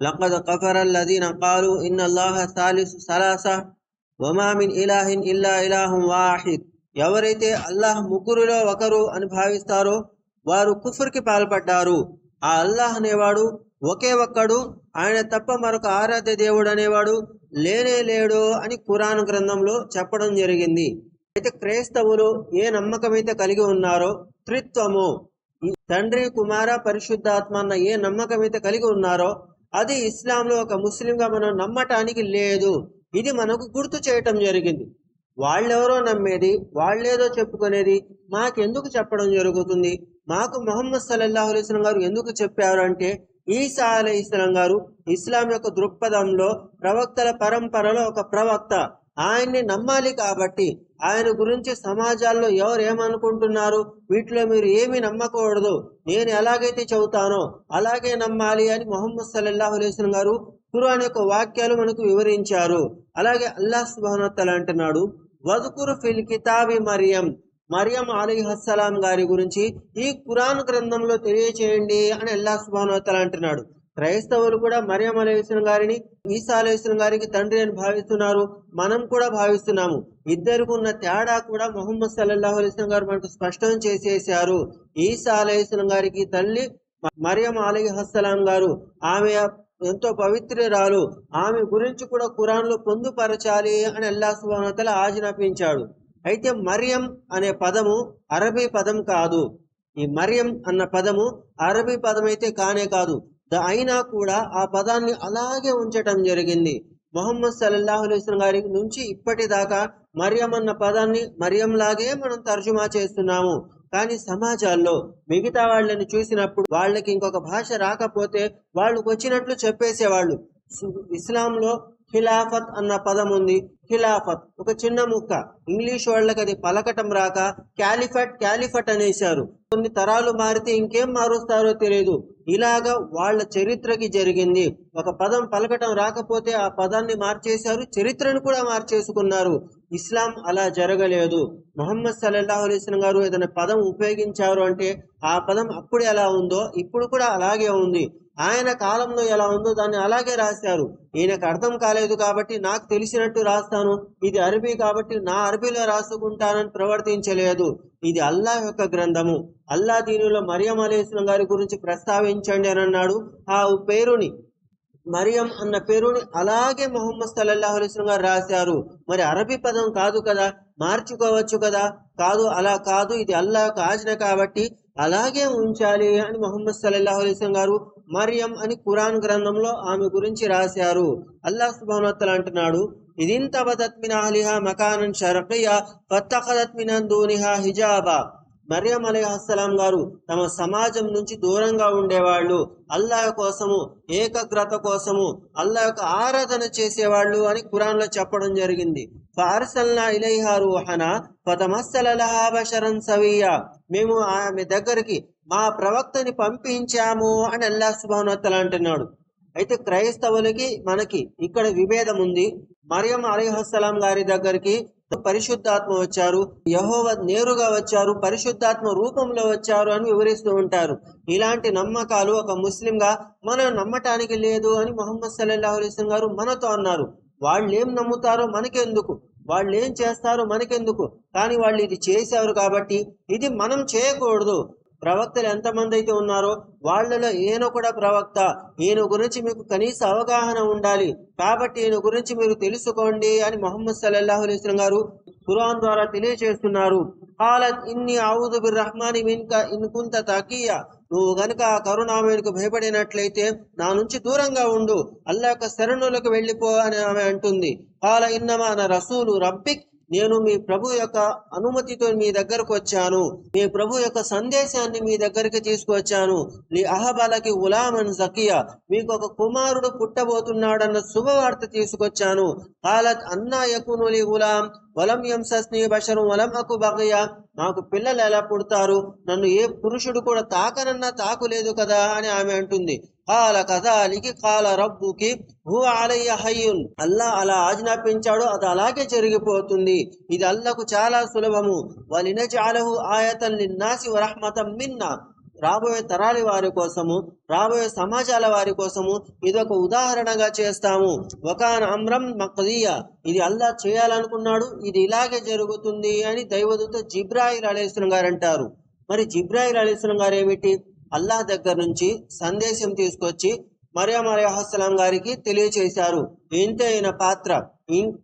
లaqad కఫర الذين قالوا ان الله ثالث ثلاثه وما من اله الا اله واحد ఎవరైతే అల్లాహ్ ముగ్గురులో ఒకరు అని భావిస్తారో వారు కుఫర్కి పాల్పడ్డారు ఆ అల్లాహ్ అనేవాడు ఒకే ఒక్కడు ఆయన తప్ప మరొక ఆరాధ్య దేవుడు అనేవాడు లేనే లేడు అని ఖురాన్ గ్రంథంలో చెప్పడం జరిగింది అయితే క్రైస్తవులు ఏ నమ్మకం అయితే కలిగి ఉన్నారో త్రిత్వము ఈ తండ్రి కుమార పరిశుద్ధాత్మ అన్న ఏ నమ్మకం అయితే కలిగి ఉన్నారో అది ఇస్లాంలో ఒక ముస్లింగా మనం నమ్మటానికి లేదు. ఇది మనకు గుర్తు చేయటం జరిగింది. వాళ్ళెవరో నమ్మేది వాళ్ళేదో చెప్పుకునేది మాకెందుకు చెప్పడం జరుగుతుంది? మాకు మొహమ్మద్ సల్లల్లాహు అలైస్లం గారు ఎందుకు చెప్పారు అంటే ఈసా అలీ గారు ఇస్లాం యొక్క దృక్పథంలో ప్రవక్తల పరంపరలో ఒక ప్రవక్త ఆయన్ని నమ్మాలి కాబట్టి ఆయన గురించి సమాజాల్లో ఎవరు ఏమనుకుంటున్నారు? వీటిలో మీరు ఏమి నమ్మకూడదు. నేను ఎలాగైతే చెబుతానో అలాగే నమ్మాలి అని మొహమ్మద్ సల్లల్లాహు అలైస్లం గారు ఖురాన్ యొక్క వాక్యాలు మనకు వివరించారు. అలాగే అల్లాహ్ సుబానత్తల అంటున్నాడు వదుకురు ఫిల్ కితాబి మరియం. మరియం అలీహస్సలాం గారి గురించి ఈ ఖురాన్ గ్రంథంలో తెలియచేయండి అని అల్లాహ్ సుబానత్తల అంటున్నాడు. క్రైస్తవులు కూడా మరియం అలీస్లం గారిని ఈసా అలీస్లం గారికి తండ్రి అని భావిస్తున్నారు. మనం కూడా భావిస్తున్నాము. ఇద్దరికి ఉన్న తేడా కూడా మొహమ్మద్ సల్లల్లాహు అలైస్లం గారు మనకు స్పష్టం చేసేసారు ఈసా అలీస్లం గారికి తల్లి మరియం అలీహస్సలాం గారు ఆమె ఎంతో పవిత్రురాలు. ఆమె గురించి కూడా ఖురాన్లో పొందుపరచాలి అని అల్లా సుబానతల ఆజ్ఞాపించాడు. అయితే మరియం అనే పదము అరబీ పదం కాదు. ఈ మరియం అన్న పదము అరబీ పదం అయితే కానే కాదు. అయినా కూడా ఆ పదాన్ని అలాగే ఉంచటం జరిగింది. మొహమ్మద్ సల్లల్లాహు అలైస్లం గారి నుంచి ఇప్పటిదాకా మరియం అన్న పదాన్ని మరియం లాగే మనం తర్జుమా చేస్తున్నాము. కానీ సమాజాల్లో మిగతా వాళ్ళని చూసినప్పుడు వాళ్ళకి ఇంకొక భాష రాకపోతే వాళ్ళకు వచ్చినట్లు చెప్పేసేవాళ్ళు. ఇస్లాంలో ఖిలాఫత్ అన్న పదం ఉంది. ఖిలాఫత్ ఒక చిన్న ముక్క. ఇంగ్లీష్ వాళ్ళకి అది పలకటం రాక క్యాలిఫట్ క్యాలిఫట్ అనేశారు. కొన్ని తరాలు మారితే ఇంకేం మారుస్తారో తెలియదు ఇలాగా వాళ్ళ చరిత్రకి జరిగింది. ఒక పదం పలకటం రాకపోతే ఆ పదాన్ని మార్చేశారు చరిత్రను కూడా మార్చేసుకున్నారు. ఇస్లాం అలా జరగలేదు. మొహమ్మద్ సల్లాహు అలైస్లం గారు ఏదైనా పదం ఉపయోగించారు అంటే ఆ పదం అప్పుడు ఎలా ఉందో ఇప్పుడు కూడా అలాగే ఉంది. ఆయన కాలంలో ఎలా ఉందో దాన్ని అలాగే రాశారు. ఈయనకు అర్థం కాలేదు కాబట్టి నాకు తెలిసినట్టు రాస్తాను. ఇది అరబీ కాబట్టి నా అరబీలో రాసుకుంటానని ప్రవర్తించలేదు. ఇది అల్లా యొక్క గ్రంథము. అల్లా దీనిలో మరియం అలీస్లం గారి గురించి ప్రస్తావించండి అని అన్నాడు. ఆ పేరుని మరియం అన్న పేరుని అలాగే మొహమ్మద్ సల్లల్లాహు అలైస్లం గారు రాశారు. మరి అరబీ పదం కాదు కదా? మార్చుకోవచ్చు కదా? కాదు అలా కాదు. ఇది అల్లా యొక్క ఆజ్ఞ కాబట్టి అలాగే ఉంచాలి అని మొహమ్మద్ సల్లల్లాహు అలైస్లం గారు మరియం అని కురాన్ గ్రంథంలో ఆమె గురించి రాశారు. అల్లాహ్ సుబానత్తల అంటున్నాడు ఇదింత బదత్మిన మిన్ అహ్లిహా మకానన్ షరకియా ఫత్తఖదత్ మినన్ దూనిహా హిజాబా. మరియం అలీహస్సలాం గారు తమ సమాజం నుంచి దూరంగా ఉండేవాళ్ళు అల్లాహ్ కోసము ఏకాగ్రత కోసము అల్లాహ్ యొక్క ఆరాధన చేసేవాళ్ళు అని ఖురాన్లో చెప్పడం జరిగింది. ఫార్సల్నా ఇలైహా రూహనా ఫతమస్సల లహా సవియా మేము ఆమె దగ్గరికి మా ప్రవక్తని పంపించాము అని అల్లాహ్ సుబానోత్తల అంటున్నాడు. అయితే క్రైస్తవులకి మనకి ఇక్కడ విభేదం ఉంది. మరియం అలీహస్సలాం గారి దగ్గరికి పరిశుద్ధాత్మ వచ్చారు. యహోవ నేరుగా వచ్చారు. పరిశుద్ధాత్మ రూపంలో వచ్చారు అని వివరిస్తూ ఉంటారు. ఇలాంటి నమ్మకాలు ఒక ముస్లింగా మనం నమ్మటానికి లేదు అని మొహమ్మద్ సల్లాహు అలీస్లం గారు మనతో అన్నారు. వాళ్ళు ఏం నమ్ముతారో మనకెందుకు? వాళ్ళు ఏం చేస్తారో మనకెందుకు? కానీ వాళ్ళు ఇది చేశారు కాబట్టి ఇది మనం చేయకూడదు. ప్రవక్తలు ఎంతమంది అయితే ఉన్నారో వాళ్ళలో ఈయన కూడా ప్రవక్త. ఈయన గురించి మీకు కనీస అవగాహన ఉండాలి. కాబట్టి ఈయన గురించి మీరు తెలుసుకోండి అని మొహమ్మద్ సల్లల్లాహు అలైస్లం గారు ఖురాన్ ద్వారా తెలియజేస్తున్నారు. హాలత్ ఇన్ని ఆవుదు బిర్ రహమాని మిన్క ఇన్కుంత కుంత తకియా. నువ్వు గనుక ఆ కరుణామయుడికి భయపడినట్లయితే నా నుంచి దూరంగా ఉండు. అల్లా యొక్క శరణులకు వెళ్ళిపో అని ఆమె అంటుంది. హాల ఇన్నమా నా రసూలు రబ్బిక్. నేను మీ ప్రభు యొక్క అనుమతితో మీ దగ్గరకు వచ్చాను. మీ ప్రభు యొక్క సందేశాన్ని మీ దగ్గరికి తీసుకువచ్చాను. లి అహబలకి ఉలామన్ జకియా మీకు ఒక కుమారుడు పుట్టబోతున్నాడన్న శుభవార్త తీసుకొచ్చాను. హాలత్ అన్నా యకునులి ఉలాం గులాం వలం యంసస్ని బషరం వలం అకు బగయ నాకు పిల్లలు ఎలా పుడతారు? నన్ను ఏ పురుషుడు కూడా తాకనన్నా తాకులేదు కదా అని ఆమె అంటుంది. కాల కదాలికి కాల రబ్బుకి హు ఆలయ హయ్యున్ అల్లా అలా ఆజ్ఞాపించాడు అది అలాగే జరిగిపోతుంది. ఇది అల్లకు చాలా సులభము. వలినజాలహు ఆయతన్ నిన్నాసి వరహమతం మిన్నా రాబోయే తరాలి వారి కోసము రాబోయే సమాజాల వారి కోసము ఇది ఒక ఉదాహరణగా చేస్తాము. ఒకాన అమ్రం మక్దియ. ఇది అల్లా చేయాలనుకున్నాడు ఇది ఇలాగే జరుగుతుంది అని దైవదూత జిబ్రాయిల్ అలీస్లం గారు అంటారు. మరి జిబ్రాయిల్ అలీస్లం గారు ఏమిటి? అల్లాహ్ దగ్గర నుంచి సందేశం తీసుకొచ్చి మరియం అలీహస్లాం గారికి తెలియచేశారు. ఇంతే ఆయన పాత్ర.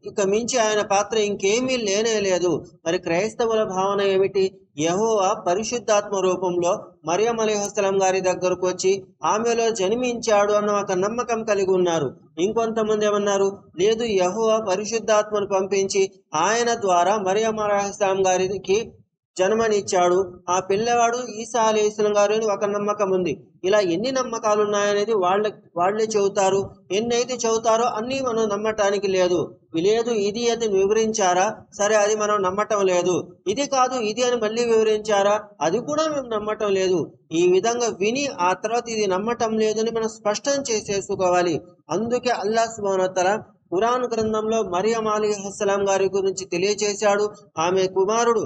ఇక మించి ఆయన పాత్ర ఇంకేమీ లేనే లేదు. మరి క్రైస్తవుల భావన ఏమిటి? యహోవా పరిశుద్ధాత్మ రూపంలో మరియం అలీహస్లాం గారి దగ్గరకు వచ్చి ఆమెలో జన్మించాడు అన్న ఒక నమ్మకం కలిగి ఉన్నారు. ఇంకొంతమంది ఏమన్నారు? లేదు యహోవా పరిశుద్ధాత్మను పంపించి ఆయన ద్వారా మరియం అలీహస్లాం గారికి జన్మనిచ్చాడు. ఆ పిల్లవాడు ఈసా అలీస్లం గారు అని ఒక నమ్మకం ఉంది. ఇలా ఎన్ని నమ్మకాలు ఉన్నాయనేది వాళ్ళ వాళ్ళే చెబుతారు. ఎన్ని అయితే చెబుతారో అన్నీ మనం నమ్మటానికి లేదు. లేదు ఇది అని వివరించారా? సరే అది మనం నమ్మటం లేదు. ఇది కాదు ఇది అని మళ్ళీ వివరించారా? అది కూడా మేము నమ్మటం లేదు. ఈ విధంగా విని ఆ తర్వాత ఇది నమ్మటం లేదు అని మనం స్పష్టం చేసేసుకోవాలి. అందుకే అల్లా సుబానతల ఖురాన్ గ్రంథంలో మరియం అలీహస్సలాం గారి గురించి తెలియచేశాడు. ఆమె కుమారుడు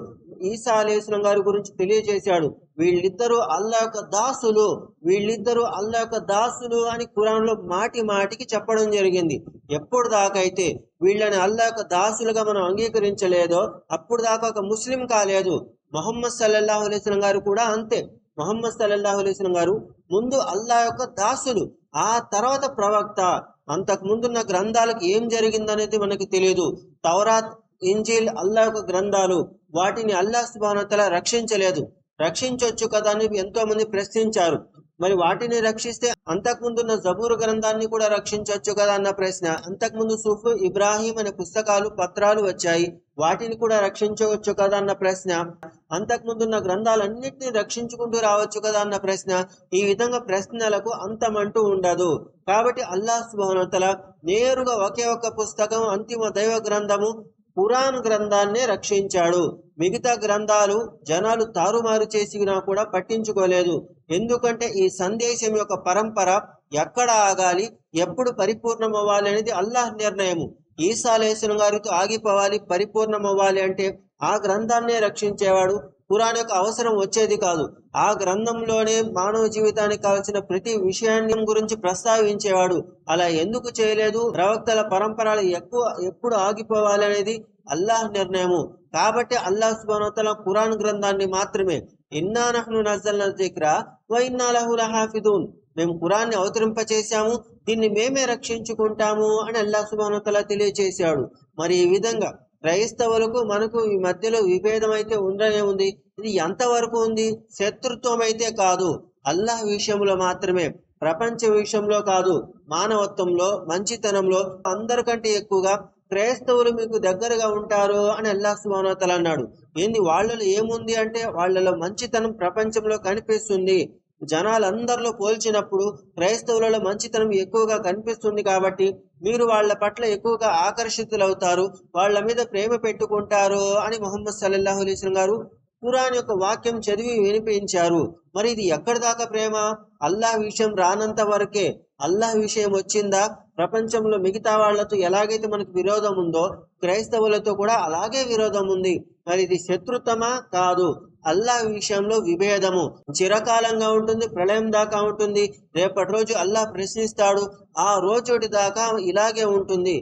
ఈసా అలీస్లం గారి గురించి తెలియజేశాడు. వీళ్ళిద్దరూ అల్లా యొక్క దాసులు. వీళ్ళిద్దరూ అల్లా యొక్క దాసులు అని కురాన్లో మాటి మాటికి చెప్పడం జరిగింది. ఎప్పుడు దాకా అయితే వీళ్ళని అల్లా యొక్క దాసులుగా మనం అంగీకరించలేదో అప్పుడు దాకా ఒక ముస్లిం కాలేదు. మొహమ్మద్ సల్లల్లాహు అలైస్లం గారు కూడా అంతే. మొహమ్మద్ సల్లల్లాహు అలైస్లం గారు ముందు అల్లా యొక్క దాసులు. ఆ తర్వాత ప్రవక్త. అంతకు ముందున్న గ్రంథాలకు ఏం జరిగిందనేది మనకి తెలియదు తౌరాత్ ఇంజిల్ అల్లాహ్ గ్రంథాలు వాటిని అల్లా సుబానతల రక్షించలేదు. రక్షించవచ్చు కదా అని ఎంతో మంది ప్రశ్నించారు. మరి వాటిని రక్షిస్తే అంతకుముందున్న జబూరు గ్రంథాన్ని కూడా రక్షించవచ్చు కదా అన్న ప్రశ్న. అంతకుముందు సుఫ్ ఇబ్రాహీం అనే పుస్తకాలు పత్రాలు వచ్చాయి. వాటిని కూడా రక్షించవచ్చు కదా అన్న ప్రశ్న. అంతకుముందున్న గ్రంథాలన్నింటినీ రక్షించుకుంటూ రావచ్చు కదా అన్న ప్రశ్న. ఈ విధంగా ప్రశ్నలకు అంతమంటూ ఉండదు. కాబట్టి అల్లాహ్ సుభానతల నేరుగా ఒకే ఒక్క పుస్తకం అంతిమ దైవ గ్రంథము పురాణ్ గ్రంథాన్నే రక్షించాడు. మిగతా గ్రంథాలు జనాలు తారుమారు చేసినా కూడా పట్టించుకోలేదు. ఎందుకంటే ఈ సందేశం యొక్క పరంపర ఎక్కడ ఆగాలి ఎప్పుడు పరిపూర్ణం అవ్వాలి అనేది అల్లాహ్ నిర్ణయము. ఈసా గారితో ఆగిపోవాలి పరిపూర్ణం అవ్వాలి అంటే ఆ గ్రంథాన్నే రక్షించేవాడు పురాణకు యొక్క అవసరం వచ్చేది కాదు. ఆ గ్రంథంలోనే మానవ జీవితానికి కావాల్సిన ప్రతి విషయాన్ని గురించి ప్రస్తావించేవాడు. అలా ఎందుకు చేయలేదు? ప్రవక్తల పరంపరలు ఎక్కువ ఎప్పుడు ఆగిపోవాలి అనేది అల్లాహ్ నిర్ణయము. కాబట్టి అల్లాహ్ సుబానతల ఖురాన్ గ్రంథాన్ని మాత్రమే. ఇన్నా నహ్ను నజల్ జిక్ర వ లహు లహాఫిదూన్. మేము కురాన్ని అవతరింపచేశాము. దీన్ని మేమే రక్షించుకుంటాము అని అల్లాహ్ సుబానతల తెలియచేశాడు. మరి ఈ విధంగా క్రైస్తవులకు మనకు ఈ మధ్యలో విభేదం అయితే ఉండనే ఉంది. ఇది ఎంతవరకు ఉంది? శత్రుత్వం అయితే కాదు. అల్లాహ్ విషయంలో మాత్రమే. ప్రపంచ విషయంలో కాదు. మానవత్వంలో మంచితనంలో అందరికంటే ఎక్కువగా క్రైస్తవులు మీకు దగ్గరగా ఉంటారు అని అల్లాహ్ సుమానోతలు అన్నాడు. ఏంది? వాళ్ళలో ఏముంది అంటే వాళ్ళలో మంచితనం ప్రపంచంలో కనిపిస్తుంది. జనాలందరిలో పోల్చినప్పుడు క్రైస్తవులలో మంచితనం ఎక్కువగా కనిపిస్తుంది కాబట్టి మీరు వాళ్ళ పట్ల ఎక్కువగా ఆకర్షితులవుతారు వాళ్ళ మీద ప్రేమ పెట్టుకుంటారు అని మొహమ్మద్ సల్లల్లాహు అలీస్లం గారు ఖురాన్ యొక్క వాక్యం చదివి వినిపించారు. మరి ఇది ఎక్కడి దాకా ప్రేమ? అల్లాహ్ విషయం రానంత వరకే అల్లాహ్ విషయం వచ్చిందా? ప్రపంచంలో మిగతా వాళ్ళతో ఎలాగైతే మనకు విరోధం ఉందో క్రైస్తవులతో కూడా అలాగే విరోధం ఉంది. మరి ఇది శత్రుత్వమా కాదు. అల్లాహ్ విషయంలో విభేదము. చిరకాలంగా ఉంటుంది ప్రళయం దాకా ఉంటుంది. రేపటి రోజు అల్లాహ్ ప్రశ్నిస్తాడు ఆ రోజుటి దాకా ఇలాగే ఉంటుంది.